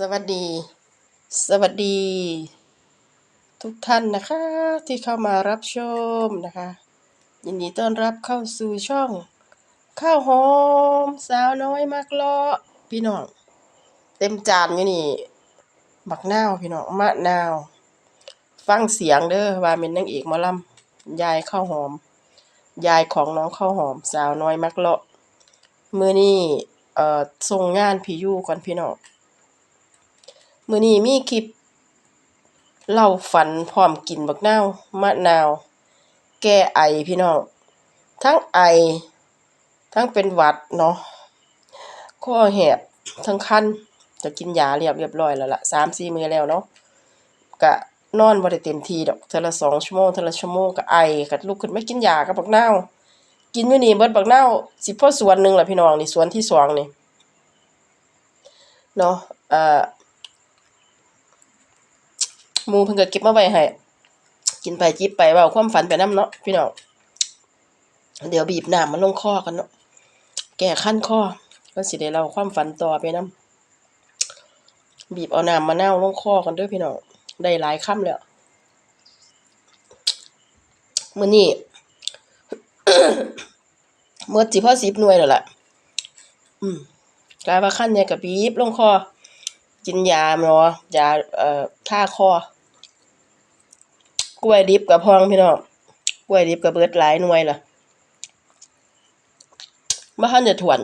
สวัสดี สวัสดี ทุกท่านนะคะที่เข้ามารับชมนะคะ ยินดีต้อนรับเข้าสู่ช่อง ข้าวหอมสาวน้อยมักเลาะพี่น้อง เต็มจานอยู่นี่บักนาวพี่น้องมะนาว ฟังเสียงเด้อว่าเป็นนางเอกมอลำยายข้าวหอม ยายของน้องข้าวหอม สาวน้อยมักเลาะมือนี้เอ่อส่งงานพี่ยูก่อนพี่น้อง มื้อนี้มีคลิป เล่าฝันพร้อมกินบักนาวมะนาว แก้ไอพี่น้อง ทั้งไอ ทั้งเป็นหวัดเนาะคอแหบทั้งคันจะกินยาเรียบเรียบร้อยแล้วล่ะ3-4มื้อแล้วเนาะก็นอนบ่ได้เต็มทีดอกเทื่อละ2ชั่วโมงเทละชั่วโมงก็ไอก็ลุกขึ้นมากินยากับบักนาวกินอยู่นี่เบิดบักนาวสิพ่อสวนหนึ่งล่ะพี่น้องนี่สวนที่สองนี่เนาะเอ่อ มูเพิ่นก็เก็บมาไว้ให้กินไปจิบไปเว้าความฝันไปน้ำเนาะพี่น้องเดี๋ยวบีบน้ำมันลงคอกันเนาะแก้คันคอก็สิได้เล่าความฝันต่อไปน้ำบีบเอาน้ำมะนาลงคอกันด้อพี่น้องได้หลายคำแล้วมือนี้หมดสิพอ10หน่วยแล้วล่ะ อืมกลายว่าคันใหญ่ยก็บีบลงคอ กินยาหมอยาเอ่อท่าคอ กล้วยดิบก็พองพี่น้องกล้วยดิบก็เบิดหลายหน่วยล่ะบ่ทันจะถวน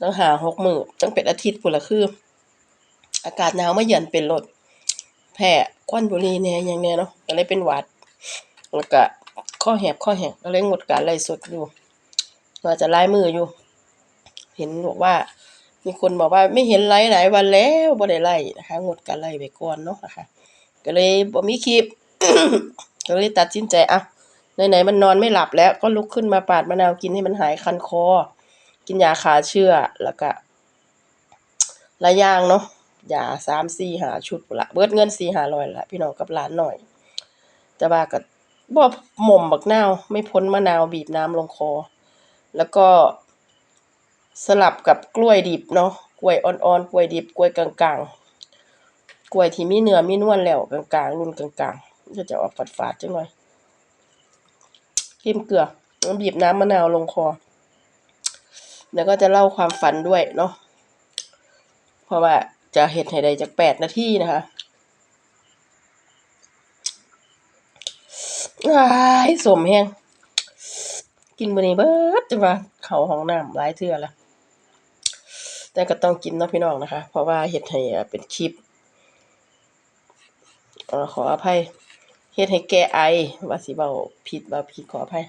ต้องหาหกมื้อจังเป็นอาทิตย์พุ่นละคือ อากาศหนาวไมาเยือนเป็นโรคแพ้ควันบุรี่แหน่หยังแหน่เนาะก็เลยเป็นหวัดแล้วก็คอแหบคอแห้งก็เลยงดการไลฟ์สดอยู่ว่าจะไลฟ์มื้ออยู่ เห็นบอกว่า มีคนบอกว่าไม่เห็นไลฟ์หลายวันแล้วบ่ได้ไลฟ์นะคะงดการไลฟ์ไปก่อนเนาะนะคะก็เลยบ่มีคลิป ก็เลยตัดสินใจอะไหนๆมันนอนไม่หลับแล้วก็ลุกขึ้นมาปาดมะนาวกินให้มันหายคันคอ กินยาฆ่าเชื้อแล้วก็หลายอย่างเนาะยา3 4 5ชุดพู้นล่ะเบิดเงิน4-500ล่ะพี่น้องกับหลานหน้อย แต่ว่าก็บ่หม่มบักนาว ไม่พ้นมะนาวบีบน้ำลงคอ แล้วก็สลับกับกล้วยดิบเนาะกล้วยอ่อนๆกล้วยดิบกล้วยกลางๆกล้วยที่มีเนื้อมีนวลแล้วกลางๆรุ่นกลางๆ ก็จะออกฝาดๆจังหน่อยจิ้มเกลือบีบน้ำมะนาวลงคอ แล้วก็จะเล่าความฝันด้วยเนาะเพราะว่าจะเฮ็ดให้ได้จัก8นาทีนะคะอ้สมแฮงกินมื้อนี้เบิดจนว่าเขาห้องน้ำหลายเทื่อล้วแต่ก็ต้องกินนะพี่น้องนะคะ เพราะว่าเฮ็ดให้อ่เป็นคลิปอขออภัย เฮ็ดให้แก้ไอว่าสิเว้าผิดเว้าผิดขออภัย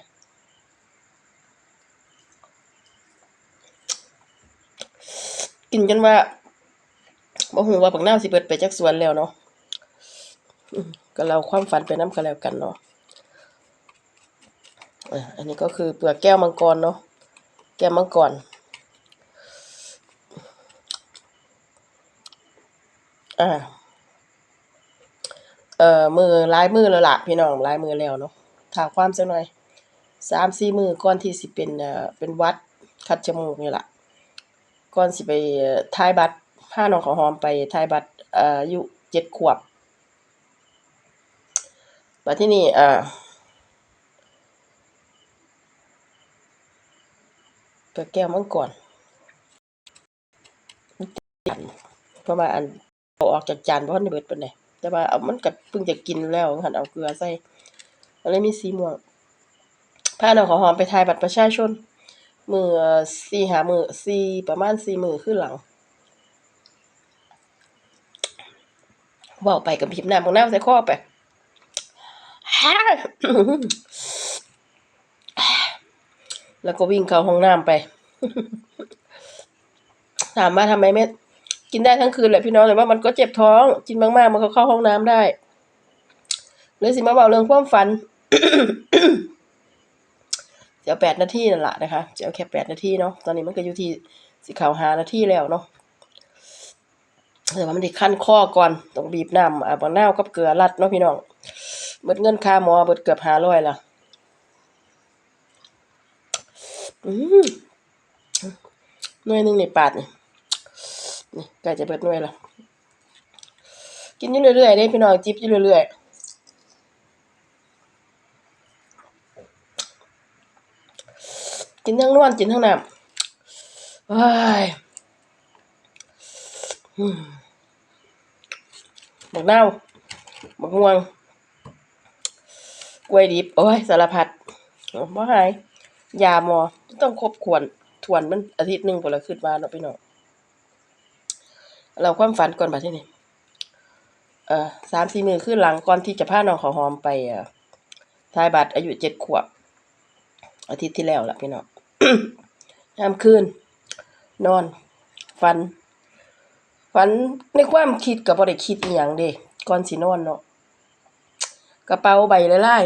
กินจนว่าบ่ฮู้ว่าบักนาวสิเบิดไปจักสวนแล้วเนาะก็เล่าความฝันไปนำกันแล้วกันเนาะอันนี้ก็คือเปลือกแก้วมังกรเนาะแก้วมังกรอา อ่อมือหลายมือแล้วล่ะพี่น้องหลายมือแล้วเนาะท้าความจักหน่อย3-4มือก่อนที่สิเป็นเอ่อเป็นวัดคัดจมูกนี่ล่ะก่อนสิไปถ่ายบัตรพาน้องข้าวหอมไปถ่ายบัตรอ่ออายุ7ขวบบัดทีนี้อ่าเปลือแก้วมังกรเพราะว่าอันเอาออกจากจานบ่ทันได้เบิดปาน แต่ว่าเอามันก็เพิ่งจะกินแล้วหันเอาเกลือใส่ก็เลยมีสีม่วงพาหนองข้าวหอมไปถ่ายบัตรประชาชน มื้อ4-5มื้อ4ประมาณ4มื้อคือหลังเว้าไปก็บีบน้ำบักนาวใส่คอไปแล้วก็วิ่งเข้าห้องน้ำไป ถามว่าทำไมไม่ กินได้ทั้งคืนแหละพี่น้องแต่ว่ามันก็เจ็บท้องกินมากๆ มันก็เข้าห้องน้ำได้เลยสิมาเว้าเรื่องความฝันสิเอา8นาทีนั่นแหละนะคะสิเอาแค่8นาทีเนาะตอนนี้มันก็อยู่ที่สิเข้า5นาทีแล้วเนาะแต่ว่ามันสิคันคอก่อนต้องบีบน้ำอ่าบักนาวกับเกลือรัดเนาะพี่น้องเบิดเงินค่าหมอเบิดเกือบ500แล้วอืมหน่วยหนึ่งในปาดนี่ นี่กล้จะเบิดหน่วยล้วกินอยู่เรื่อยๆเด้พี่น้องจิบอยู่เรื่อยๆกินทั้งนวลกินทั้งน้ำว้ายอืมบักนาวบักม่วง กล้วยดิบ โอ้ย สารพัดบ่หาย ยาหมอ ต้องครบควร ทวนมันอาทิตย์หนึ่งพอละขึ้นมาเนาะพี่น้อง เราความฝันก่อนบัดทีนี้เอ่อสามสี่มือขึ้นหลังก่อนที่จะพาน้องขาวหอมไปอ่อทายบัตรอายุเจ็ดขวบ อาทิตย์ที่แล้วล่ะพี่น้องยามคืน นอน ฝัน ฝันในความคิดกับบ่ได้คิดอีหยังเด้ก่อนสินอนเนาะกระเป๋าใบหลาย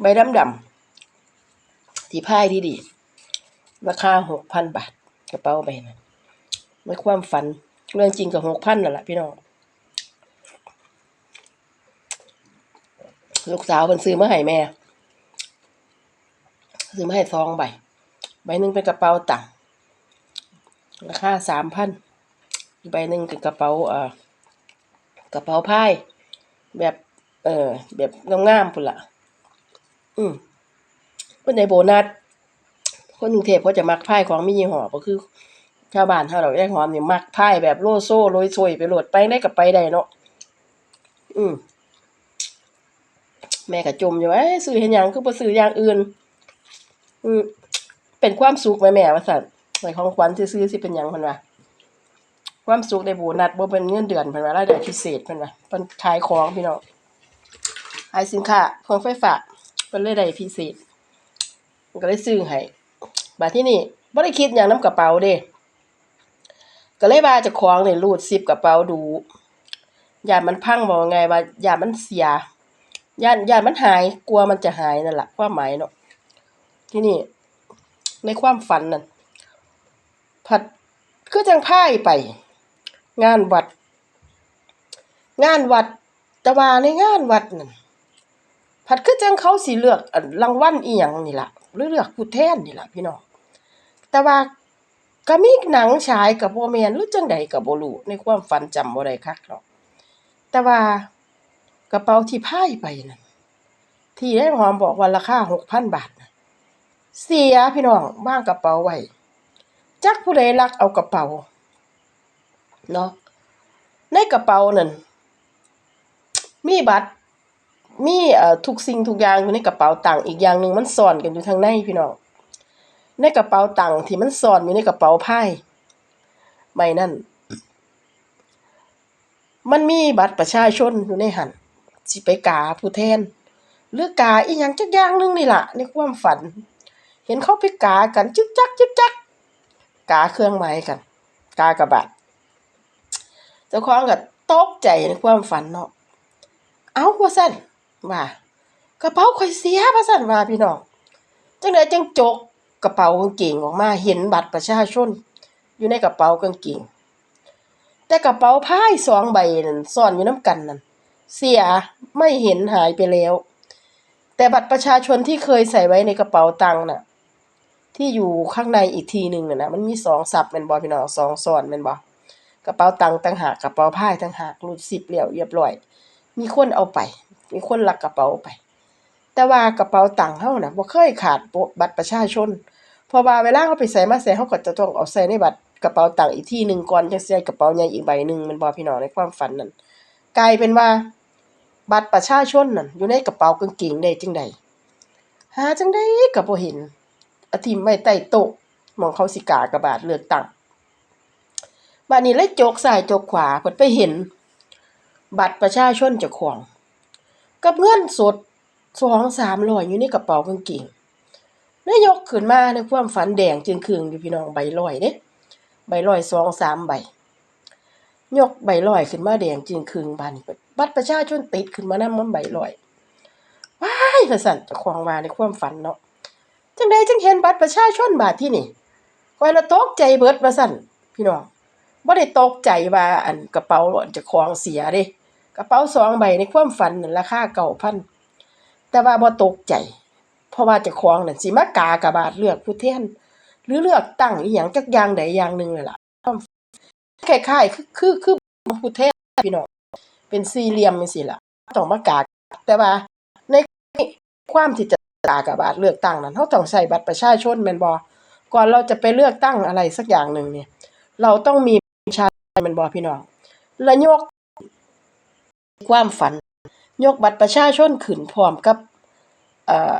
ใบดำดำ ๆที่พายดีดีราคาหกพันบาทกระเป๋าใบนั้นในความฝัน เรื่องจริงกับหกพันนั่นแหละพี่น้องลูกสาวเพิ่นซื้อมาให้แม่ ซื้อมาให้ซองใบ ใบหนึ่งเป็นกระเป๋าตังค์ราคาสามพันอีกใบหนึ่งเป็นกระเป๋าเอ่อกระเป๋าพายแบบ เออแบบงามๆพุ่นละอืม เพิ่นโบนัสคนกรุงเทพเขาจะมักไพายของมียี่ห้อก็คือ ชาวบ้านเฮาดอกยายหอมนี่ยมักไพายแบบโลโซ่โรยโซยไปโหลดไปได้ก็ไปได้เนาะอืมแม่ก็จมอยู่ว่าเอ้ซื้อเฮ็ดหยังคือบ่ซื้ออย่างอื่น อืมเป็นความสุขแม่แม่ว่าซั่นไว้ของขวัญซื่อๆสิเป็นยังพิ่นว่าความสุขได้โบนัสบ่เป็นเงินเดือนพิ่นว่ารายได้พิเศษพิ่นว่าเพิ่นขายของพี่น้องขายสินค้าเครื่องไฟฟ้าเพิ่นเลยได้พิเศษ ก็เลยซื้อให้บัดทีนี้บ่ได้คิดหยังน้ำกระเป๋าเด้ก็เลยว่าเจ้าของนี่รูดซิปกระเป๋าดูย่านมันพังบ่ว่าไงว่าย่านมันเสียย่านย่านมันหายกลัวมันจะหายนั่นแหละความหมายเนาะที่นี่ ในความฝันนั่นผัดคือจังพ่ายไป งานวัด งานวัดแต่ว่าในงานวัดนั่น ผัดคือจังเขาสิเลือกอันรางวัลอีหยังนี่ล่ะหรือเลือกผู้แทนนี่ล่ะพี่น้องแต่ว่าก็มีหนังฉายกับบ่แมนหรือจังใดก็บ่รู้ในความฝันจำบ่ได้คักเนาะแต่ว่ากระเป๋าที่พ่ายไปนั่นที่ได้หอมบอกว่าราคา6,000บาทนะเสียพี่น้องวางกระเป๋าไว้จักผู้ใดลักเอากระเป๋าเนาะในกระเป๋านั่นมีบัตร มีเอ่อทุกสิ่งทุกอย่างอยู่ในกระเป๋าตังค์อีกอย่างหนึ่งมันซ่อนกันอยู่ทางในพี่น้องในกระเป๋าตังค์ที่มันซ่อนอยู่ในกระเป๋าไพ่ใบนั้นมันมีบัตรประชาชนอยู่ในหันสิไปกาผู้แทนหรือกาอีหยังจักอย่างหนึงนี่ล่ะในความฝัน เห็นเขาไปกากันจึกจักจึกจักกาเครื่องหมายกัน กากระบาดเจ้าของก็ตกใจในความฝันเนาะเอาว่าซั่น ว่ากระเป๋าข่อยเสียว่าซั่นว่าพี่น้องจังไดจังจกกระเป๋ากางเกงออกมาเห็นบัตรประชาชน อยู่ในกระเป๋ากางเกงแต่กระเป๋าพายสองใบนั่นซ่อนอยู่นํกันนั่นเสียไม่เห็นหายไปแล้ว แต่บัตรประชาชนที่เคยใส่ไว้ในกระเป๋าตังค์น่ะ ที่อยู่ข้างในอีกทีหนึ่งน่ะนะมันมีสองสับแม่นบ่พี่น้องสองซ้อนแม่นบ่กระเป๋าตังค์ต่างหากกระเป๋าผ้าต่างหากรูดซิปแล้วเรียบร้อย มีคนเอาไป มีคนลักกระเป๋าไป แต่ว่ากระเป๋าตังค์เฮาน่ะบ่เคยขาดบัตรประชาชน เพราะว่าเวลาเฮาไปใส่มาใส่เฮาก็จะต้องเอาใส่ในบัตรกระเป๋าตังค์อีกที่หนึ่งก่อนจังสิใส่กระเป๋าใหญ่อีกใบหนึ่งม่นบ่พี่น้องในความฝันนั่นกลายเป็นว่า บัตรประชาชนนั่นอยู่ในกระเป๋ากางเกงได้จังใดหาจังได๋ก็บ่เห็นอาทิ่มไว้ใต้โต๊ะหมองเขาสิกากระบาดเลือกตั้งบัดนี้เลยจกซ้ายจกขวาเพิ่นไปเห็น บัตรประชาชนเจ้าของ กับเงินสด2-300อยอยู่ในกระเป๋ากางเกงเลยยกขึ้นมาในความฝันแดงจึงครึงอยู่พี่น้องใบร้อยเด้ใบร้อย2-3ใบ ยกใบร้อยขึ้นมาแดงจึงครึงบานบัตรประชาชนติดขึ้นมานำมันใบร้อยว้ายว่าซั่นจ้าของวาในความฝันเนาะจังใดจังเห็นบัตรประชาชนบาดที่นี่ข้อยละตกใจเบิดว่าซั่นพี่น้องบ่ได้ตกใจว่าอันกระเป๋าเจ้าของเสียเด้ กระเป๋าสองใบในความฝันนั่นราคา9,000แต่ว่าบ่ตกใจ เพราะว่าเจ้าของนั่นสิมากากระบาทเลือกผู้แทนหรือเลือกตั้งอีหยังจักอย่างใดอย่างหนึ่งเลยล่ะคล้ายๆคือคือคือพุทธแท้พี่น้องเป็นสี่เหลี่ยมจังซี่ล่ะต้องมากากแต่ว่าในความที่จะกากบาทเลือกตั้งนั้นเราต้องใช้บัตรประชาชนแม่นบ่ก่อนเราจะไปเลือกตั้งอะไรสักอย่างหนึ่งเนี่ย เราต้องมีประชาชนแม่นบ่พี่น้องและยก ความฝัน ยกบัตรประชาชนขึ้นพร้อมกับ เอ่อ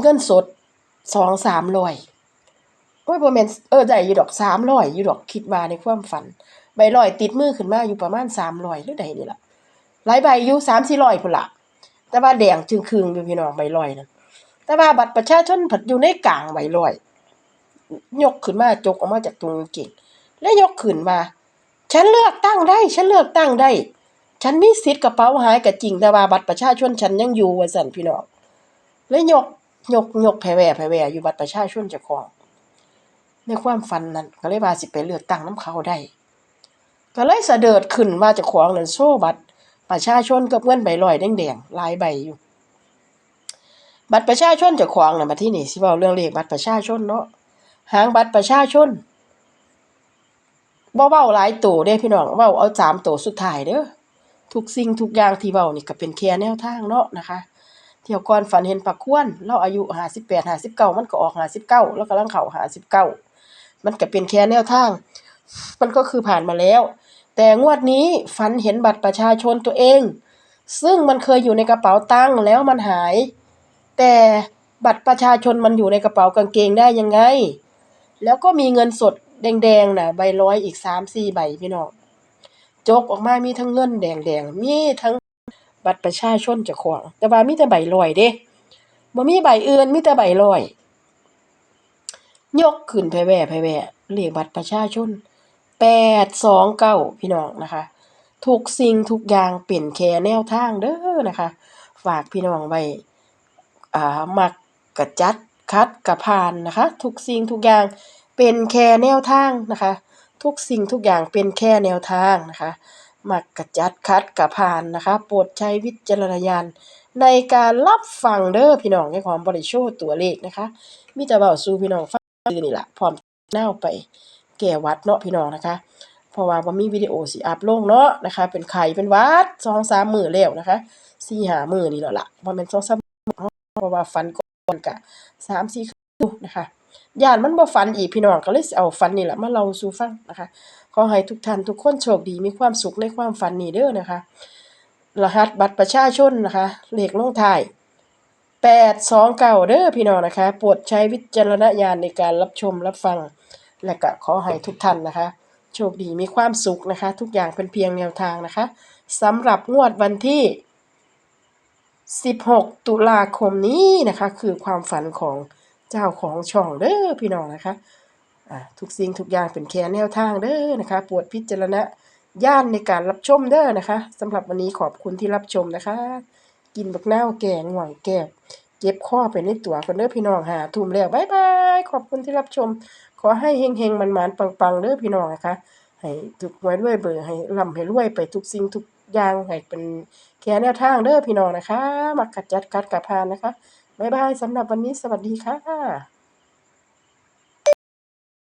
เงินสด2-300โอ้ยบ่แม่นเออ ได้อยู่ดอก300อยู่ดอกคิดว่าในความฝัน ใบร้อยติดมือขึ้นมาอยู่ประมาณ300หรือใดนี่ล่ะ หลายใบอยู่3-400พุ่นล่ะ แต่ว่าแดงจึงครึงอยู่พี่น้องใบร้อยนั่นแต่ว่าบัตรประชาชนผัดอยู่ในกลางใบร้อยยกขึ้นมาจกออกมาจากตรงกางเกงแล้วยกขึ้นมา ฉันเลือกตั้งได้ ฉันเลือกตั้งได้ ฉันมีสิทธิ์กระเป๋าหายก็จริงแต่ว่าบัตรประชาชนฉันยังอยู่ว่าซั่นพี่น้องแล้วยกยกยกแผ่แว่แผ่แวอยู่บัตรประชาชนเจ้าของในความฝันนั้นก็เลยว่าสิไปเลือกตั้งน้ำเขาได้ ก็เลยสะเดิดขึ้นว่าเจ้าของนั่นโชว์บัตรประชาชนกับเงินใบร้อยแดงๆหลายใบอยู่ บัตรประชาชนเจ้าของน่ะบัดทีนี้สิเว้าเรื่องเลขบัตรประชาชนเนาะหางบัตรประชาชนบ่เว้าหลายโตเด้พี่น้องเว้าเอา3โตสุดท้ายเด้อ ทุกสิ่งทุกอย่างที่เว้านี่ก็เป็นแค่แนวทางเนาะนะคะ เที่ยวก่อนฝันเห็นปักควรเราอายุ58 59มันก็ออก59แล้วกำลังเข้า59มันก็เป็นแค่แนวทาง มันก็คือผ่านมาแล้ว แต่งวดนี้ฝันเห็นบัตรประชาชนตัวเอง ซึ่งมันเคยอยู่ในกระเป๋าตังค์แล้วมันหาย แต่บัตรประชาชนมันอยู่ในกระเป๋ากางเกงได้ยังไง แล้วก็มีเงินสดแดงๆน่ะใบร้อยอีก3-4ใบพี่น้อง จกออกมามีทั้งเงินแดงๆ มีทั้งบัตรประชาชนจ้าของ แต่ว่ามีแต่ใบร้อยเด้บ่มีใบอื่นมีแต่ใบร้อย ยกขึ้นแผ่แหว่แผ่แหว่เลขบัตรประชาชน829พี่น้องนะคะทุกสิ่งทุกอย่างเป็นแค่แนวทางเด้อนะคะ ฝากพี่น้องไว้อ่ามักก็จัดคัดก็ผ่านนะคะ ทุกสิ่งทุกอย่างเป็นแค่แนวทางนะคะ ทุกสิ่งทุกอย่างเป็นแค่แนวทางนะคะ มักก็จัดคัดก็ผ่านนะคะ โปรดใช้วิจารณญาณในการรับฟังเด้อพี่น้องในความบ่ได้โชว์ตัวเลขนะคะ มีแต่เว้าสู่พี่น้องฟังซื่อนี่ละพร้อมเน่าไปแก้วัดเนาะพี่น้องนะคะเพราะว่าบ่มีวิดีโอสิอัปลงเนาะนะคะ เป็นไข้เป็นวัด2-3มื้อแล้วนะคะ4-5มื้อนี่แล้วล่ะบ่แม่น2-3มื้อเพราะว่าฝันก่อนก็3-4คืนอยู่นะคะ ย้านมันบ่ฝันอีกพี่น้องก็เลยเอาฝันนี่แหละมาเล่าสู่ฟังนะคะ ขอให้ทุกท่านทุกคนโชคดีมีความสุขในความฝันนี้เด้อนะคะ รหัสบัตรประชาชนนะคะ เลขลงท้าย829เด้อพี่น้องนะคะโปรดใช้วิจารณญาณในการรับชมรับฟัง และก็ขอให้ทุกท่านนะคะ โชคดีมีความสุขนะคะ ทุกอย่างเป็นเพียงแนวทางนะคะสำหรับงวดวันที่ 16 ตุลาคมนี้นะคะ คือความฝันของ เจ้าของช่องเด้อพี่น้องนะคะทุกสิ่งทุกอย่างเป็นแค่แนวทางเด้อนะคะปรดพิจารณญาณในการรับชมเด้อนะคะสำหรับวันนี้ขอบคุณที่รับชมนะคะ กินบักเน่าแกงหว่างแก้เจ็บคอไปในตัวกันเด้อพี่น้องหาทุ่มแล้วบ๊ายบายขอบคุณที่รับชม ขอให้เฮงๆมันๆปังๆเด้อพี่น้องนะคะให้ถูกหวยรวยเบอร์ให้ร่ำให้รวยไปทุกสิ่งทุกอย่างให้เป็นแค่แนวทางเด้อพี่น้องนะคะมักกัดจัดกัดกะพานนะคะ บ๊ายบายสำหรับวันนี้สวัสดีค่ะ